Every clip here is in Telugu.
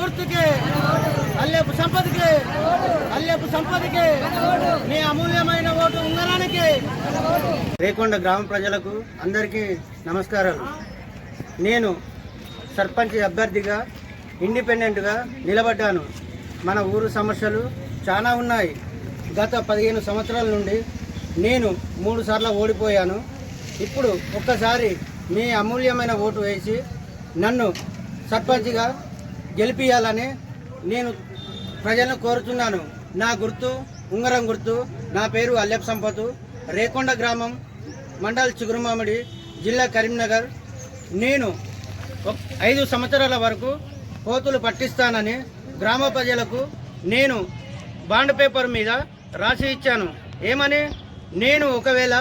గుర్తుకే. అల్లెపు సంపదకి. అల్లెపు సంపదకి. మీ అమూల్యమైన ఓటు ఉంగరానికి. రేకొండ గ్రామ ప్రజలకు అందరికీ నమస్కారాలు. నేను సర్పంచ్ అభ్యర్థిగా ఇండిపెండెంట్గా నిలబడ్డాను. మన ఊరు సమస్యలు చాలా ఉన్నాయి. గత పదిహేను సంవత్సరాల నుండి నేను మూడు సార్లు ఓడిపోయాను. ఇప్పుడు ఒక్కసారి మీ అమూల్యమైన ఓటు వేసి నన్ను సర్పంచ్గా గెలిపియాలని నేను ప్రజలను కోరుతున్నాను. నా గుర్తు ఉంగరం గుర్తు నా పేరు అల్లెప్ సంపతు. రేకొండ గ్రామం మండల్ చిగురుమామిడి జిల్లా కరీంనగర్. నేను ఐదు సంవత్సరాల వరకు కోతులు పట్టిస్తానని గ్రామ ప్రజలకు నేను బాండ్ పేపర్ మీద రాసి ఇచ్చాను. ఏమని? నేను ఒకవేళ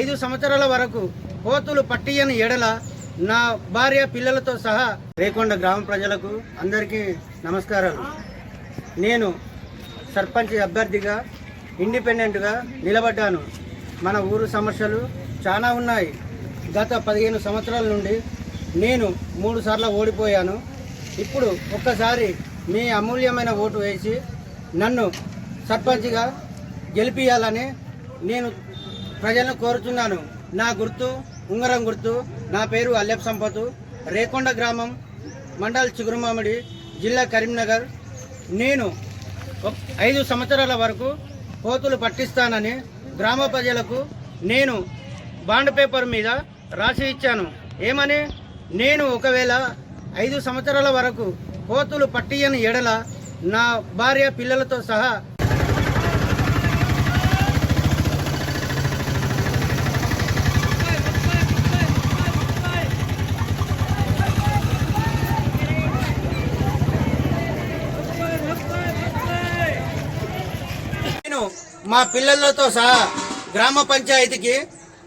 ఐదు సంవత్సరాల వరకు కోతులు పట్టియని ఎడల నా భార్య పిల్లలతో సహా రేకొండ గ్రామ ప్రజలకు అందరికీ నమస్కారాలు. నేను సర్పంచ్ అభ్యర్థిగా ఇండిపెండెంట్గా నిలబడ్డాను. మన ఊరు సమస్యలు చాలా ఉన్నాయి. గత పదిహేను సంవత్సరాల నుండి నేను మూడు సార్లు ఓడిపోయాను. ఇప్పుడు ఒక్కసారి మీ అమూల్యమైన ఓటు వేసి నన్ను సర్పంచ్గా గెలిపియాలని నేను ప్రజలను కోరుతున్నాను. నా గుర్తు ఉంగరం గుర్తు. నా పేరు అల్లెప్ సంపతు. రేకొండ గ్రామం మండల్ చిగురుమామిడి జిల్లా కరీంనగర్. నేను ఐదు సంవత్సరాల వరకు కోతులు పట్టిస్తానని గ్రామ ప్రజలకు నేను బాండ్ పేపర్ మీద రాసి ఇచ్చాను. ఏమని? నేను ఒకవేళ ఐదు సంవత్సరాల వరకు కోతులు పట్టియని ఎడల నా భార్య పిల్లలతో సహా నేను మా పిల్లలతో సహా గ్రామ పంచాయతీకి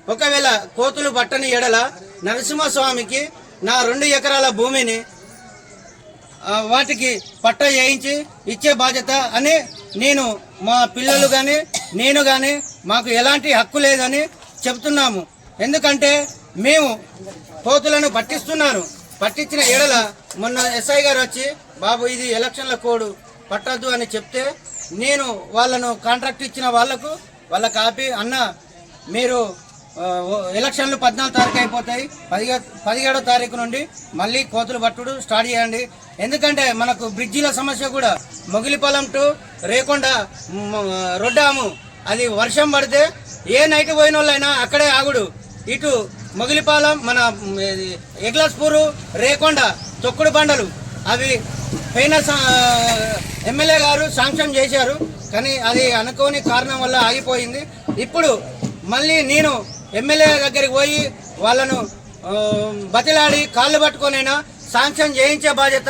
ఒకవేళ కోతులు పట్టని ఎడల నరసింహస్వామికి నా రెండు ఎకరాల భూమిని వాటికి పట్ట చేయించి ఇచ్చే బాధ్యత అని నేను మా పిల్లలు కానీ నేను కానీ మాకు ఎలాంటి హక్కు లేదని చెప్తున్నాము. ఎందుకంటే మేము కోతులను పట్టిస్తున్నాను పట్టించిన ఎడల మొన్న ఎస్ఐ గారు వచ్చి బాబు ఇది ఎలక్షన్ల కోడ్ పట్టద్దు అని చెప్తే నేను వాళ్ళను కాంట్రాక్ట్ ఇచ్చిన వాళ్ళకు వాళ్ళ కాపీ అన్న మీరు ఎలక్షన్లు పద్నాలుగు తారీఖు అయిపోతాయి. పదిహే పదిహేడో తారీఖు నుండి మళ్ళీ కోతులు పట్టుడు స్టార్ట్ చేయండి. ఎందుకంటే మనకు బ్రిడ్జిల సమస్య కూడా. మొగిలిపాలెం టు రేకొండ రొడ్డాము. అది వర్షం పడితే ఏ నైట్ పోయిన వాళ్ళైనా అక్కడే ఆగుడు. ఇటు మొగిలిపాలెం మన ఎగ్లాస్పూరు రేకొండ తొక్కుడు బండలు. అవి పైన ఎమ్మెల్యే గారు శాంక్షన్ చేశారు కానీ అది అనుకోని కారణం వల్ల ఆగిపోయింది. ఇప్పుడు మళ్ళీ నేను ఎమ్మెల్యే దగ్గరికి పోయి వాళ్ళను బతిలాడి కాళ్ళు పట్టుకొనైనా శాంక్షన్ చేయించే బాధ్యత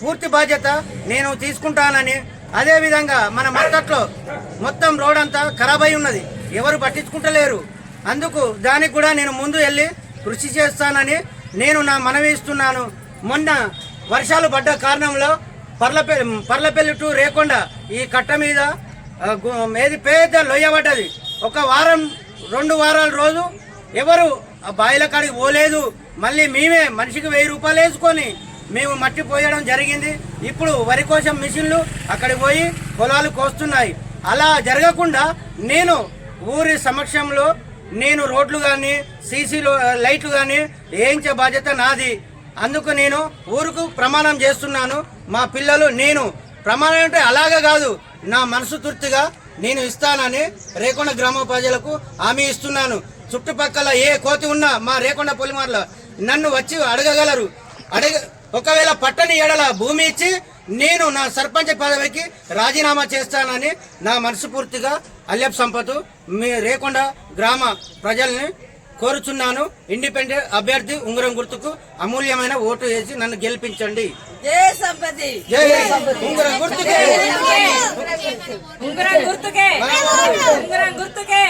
పూర్తి బాధ్యత నేను తీసుకుంటానని అదేవిధంగా మన మత్తట్లో మొత్తం రోడ్ అంతా ఖరాబ్ అయి ఉన్నది. ఎవరు పట్టించుకుంటలేరు. అందుకు దానికి కూడా నేను ముందు వెళ్ళి కృషి చేస్తానని నేను నా మనవి ఇస్తున్నాను. మొన్న వర్షాలు పడ్డ కారణంలో పర్లపల్లి పర్లపల్లి టు రేకొండ ఈ కట్ట మీద ఏది పేద లొయ్యబడ్డది ఒక వారం రెండు వారాల రోజు ఎవరు ఆ బాయిల కాడికి పోలేదు. మళ్ళీ మేమే మనిషికి వెయ్యి రూపాయలు వేసుకొని మేము మట్టి పోయడం జరిగింది. ఇప్పుడు వరి కోసం మిషన్లు అక్కడికి పోయి పొలాలు కోస్తున్నాయి. అలా జరగకుండా నేను ఊరి సమక్షంలో నేను రోడ్లు కానీ సీసీ లైట్లు కానీ వేయించే బాధ్యత నాది. అందుకు నేను ఊరుకు ప్రమాణం చేస్తున్నాను. మా పిల్లలు నేను ప్రమాణం అంటే అలాగే కాదు. నా మనసు తృప్తిగా నేను ఇస్తానని రేకొండ గ్రామ ప్రజలకు హామీ ఇస్తున్నాను. చుట్టుపక్కల ఏ కోతి ఉన్నా మా రేకొండ పొలిమార్ల నన్ను వచ్చి అడగగలరు. అడగ ఒకవేళ పట్టని ఎడల భూమి ఇచ్చి నేను నా సర్పంచ్ పదవికి రాజీనామా చేస్తానని నా మనస్ఫూర్తిగా అల్లెప్ సంపత్ మీ రేకొండ గ్రామ ప్రజల్ని కోరుచున్నాను. ఇండిపెండెంట్ అభ్యర్థి ఉంగరం గుర్తుకు అమూల్యమైన ఓటు వేసి నన్ను గెలిపించండి. ఉంగరం గుర్తుకే. ఉంగరం గుర్తుకే. ఉంగరం గుర్తుకే.